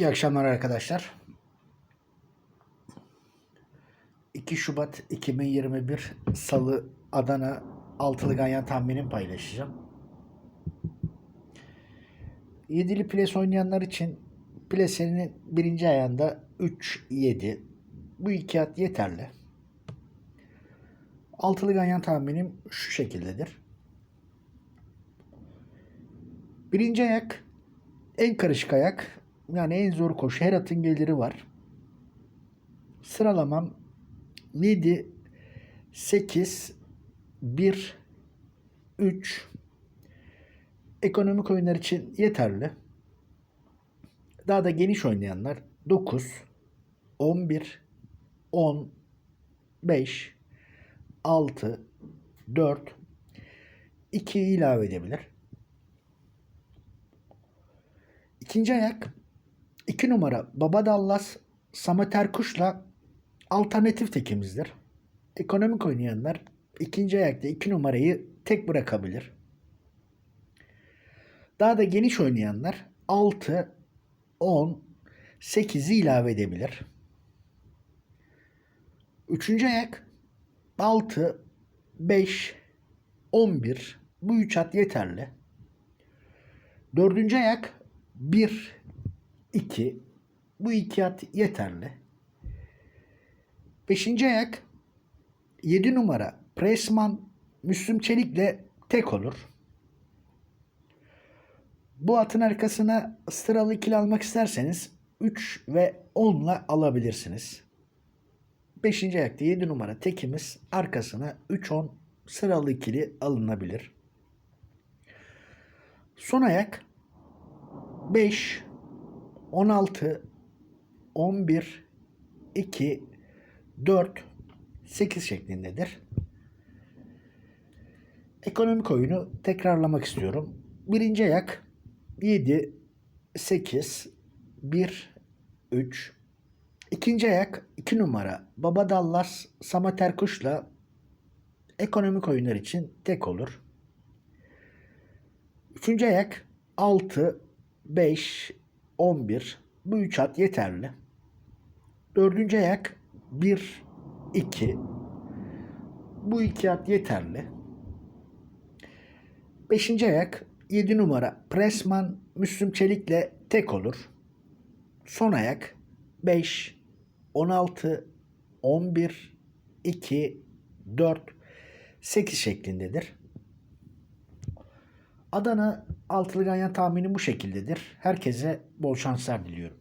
İyi akşamlar arkadaşlar. 2 Şubat 2021 Salı Adana altılı ganyan tahminimi paylaşacağım. Yedili ples oynayanlar için plesenin birinci ayağında 3-7. Bu iki at yeterli. Altılı ganyan tahminim şu şekildedir. Birinci ayak en karışık ayak. Yani en zor koşu. Her atın geliri var. Sıralamam 7, 8, 1, 3. Ekonomik oyunlar için yeterli. Daha da geniş oynayanlar 9, 11, 10, 5, 6, 4, 2 ilave edebilir. İkinci ayak 2 numara Baba Dallas Samet Erkuş'la alternatif tekimizdir. Ekonomik oynayanlar ikinci ayakta 2 numarayı tek bırakabilir. Daha da geniş oynayanlar 6, 10, 8'i ilave edebilir. Üçüncü ayak 6, 5, 11 bu üç at yeterli. Dördüncü ayak 1, 2 bu iki at yeterli. Beşinci ayak 7 numara Presman Müslüm Çelik'le tek olur. Bu atın arkasına sıralı ikili almak isterseniz 3 ve 10 ile alabilirsiniz. 5. ayakta 7 numara tekimiz arkasına 3-10 sıralı ikili alınabilir. Son ayak 5, 16, 11, 2, 4, 8 şeklindedir. Ekonomik oyunu tekrarlamak istiyorum. Birinci ayak 7, 8, 1, 3. İkinci ayak 2 numara Baba Dallas Samet Erkuş'la ekonomik oyunlar için tek olur. Üçüncü ayak 6, 5, 11. Bu üç at yeterli. Dördüncü ayak 1, 2. Bu iki at yeterli. Beşinci ayak 7 numara Presman Müslüm Çelik'le tek olur. Son ayak 5, 16, 11, 2, 4, 8 şeklindedir. Adana altılı ganyan tahmini bu şekildedir. Herkese bol şanslar diliyorum.